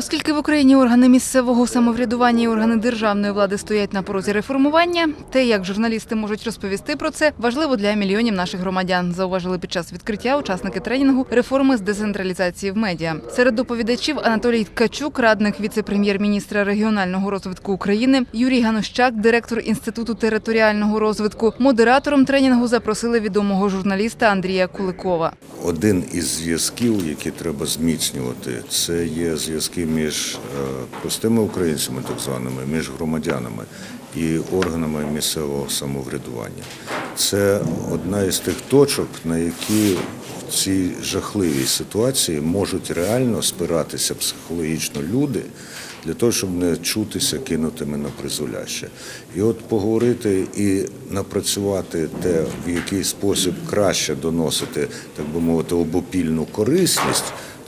Оскільки в Україні органи місцевого самоврядування і органи державної влади стоять на порозі реформування, те, як журналісти можуть розповісти про це, важливо для мільйонів наших громадян. Зауважили під час відкриття учасники тренінгу реформи з децентралізації в медіа. Серед доповідачів Анатолій Ткачук, радник віце-прем'єр-міністра регіонального розвитку України, Юрій Ганущак, директор інституту територіального розвитку. Модератором тренінгу запросили відомого журналіста Андрія Куликова. Один із зв'язків, які треба зміцнювати, це є зв'язки між е, простими українцями, так званими, між громадянами і органами місцевого самоврядування. Це одна із тих точок, на які в цій жахливій ситуації можуть реально спиратися психологічно люди для того, щоб не чутися кинутими на призволяще. І от поговорити і напрацювати те, в який спосіб краще доносити, так би мовити, обопільну корисність,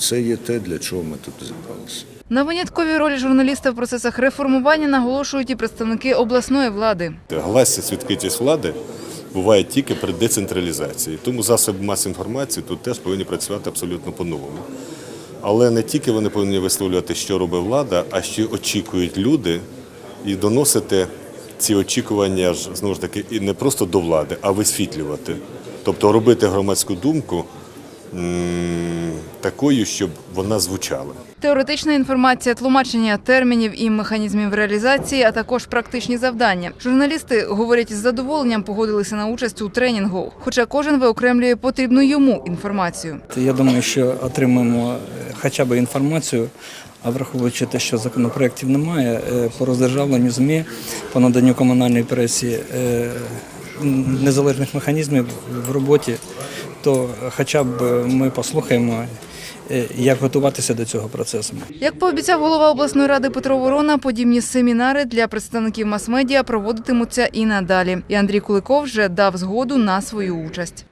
це є те, для чого ми тут зібралися. На винятковій ролі журналіста в процесах реформування наголошують і представники обласної влади. Гласність, відкритість влади буває тільки при децентралізації. Тому засоби масової інформації тут теж повинні працювати абсолютно по-новому. Але не тільки вони повинні висловлювати, що робить влада, а що очікують люди, і доносити ці очікування ж знову ж таки і не просто до влади, а висвітлювати. Тобто робити громадську думку м, такою, щоб вона звучала. Теоретична інформація, тлумачення термінів і механізмів реалізації, а також практичні завдання. Журналісти говорять з задоволенням погодилися на участь у тренінгу, хоча кожен виокремлює потрібну йому інформацію. Я думаю, що отримаємо е, хоча б інформацію, а враховуючи те, що законопроєктів немає, е, по роздержавленню ЗМІ, по наданню комунальної пресі е, незалежних механізмів в роботі, то хоча б ми послухаємо, як готуватися до цього процесу. Як пообіцяв голова обласної ради Петро Ворона, подібні семінари для представників мас-медіа проводитимуться і надалі. І Андрій Куликов вже дав згоду на свою участь.